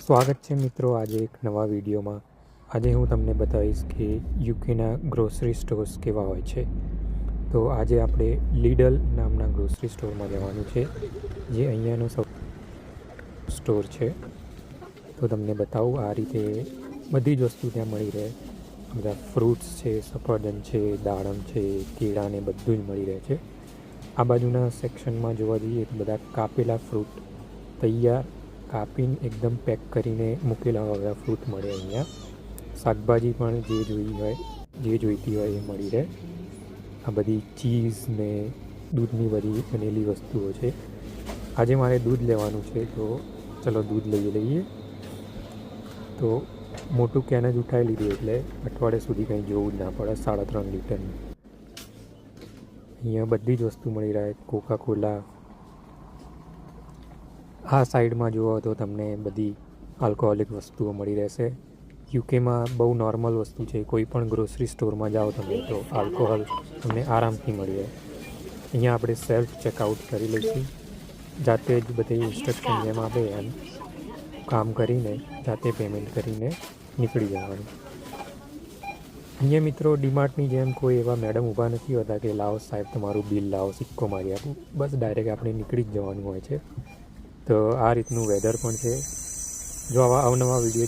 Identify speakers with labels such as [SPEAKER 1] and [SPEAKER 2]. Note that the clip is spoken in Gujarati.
[SPEAKER 1] સ્વાગત છે મિત્રો આજે એક નવા વિડીયોમાં. આજે હું તમને બતાવીશ કે યુકેના ગ્રોસરી સ્ટોર્સ કેવા હોય છે. તો આજે આપણે લીડલ નામના ગ્રોસરી સ્ટોરમાં જવાનું છે, જે અહીંયાનો સૌ સ્ટોર છે. તો તમને બતાવું, આ રીતે બધી જ વસ્તુ ત્યાં મળી રહે. બધા ફ્રૂટ્સ છે, સફરજન છે, દાડમ છે કેળાને બધું જ મળી રહે છે. આ બાજુના સેક્શનમાં જોવા જઈએ તો બધા કાપેલા ફ્રૂટ તૈયાર કાપીને એકદમ પેક કરીને મૂકેલા હોય, ફ્રૂટ મળે અહીંયા. શાકભાજી પણ જે જોઈ હોય, જે જોઈતી હોય એ મળી રહે. આ બધી ચીઝ ને દૂધની બધી બનેલી વસ્તુઓ છે. આજે મારે દૂધ લેવાનું છે, તો ચલો દૂધ લઈ લઈએ. તો મોટું કેન જ ઉઠાવી લીધું એટલે અઠવાડિયા સુધી કંઈ જોવું જ ના પડે, સાડા ત્રણ લીટરનું. અહીંયા બધી જ વસ્તુ મળી રહે કોકા કોલા આ સાઈડમાં જુઓ તો તમને બધી આલ્કોહોલિક વસ્તુઓ મળી રહેશે. યુકેમાં બહુ નોર્મલ વસ્તુ છે, કોઈ પણ ગ્રોસરી સ્ટોરમાં જાઓ તમે તો આલ્કોહોલ તમને આરામથી મળી રહે. અહીંયા આપણે સેલ્ફ ચેકઆઉટ કરી લઈશું. જાતે જ બધી ઇન્સ્ટ્રક્શન જેમ આપે એમ કામ કરીને, જાતે પેમેન્ટ કરીને નીકળી જવાનું. અહીંયા મિત્રો ડીમાર્ટની જેમ કોઈ એવા મેડમ ઊભા નથી હોતા કે લાવો સાહેબ, તમારું બિલ લાવો, સિક્કો મારી આપું. બસ ડાયરેક્ટ આપણે નીકળી જ જવાનું હોય છે. તો આ રીતનું વેધર પણ છે. જો આવા અવનવા વીડિયો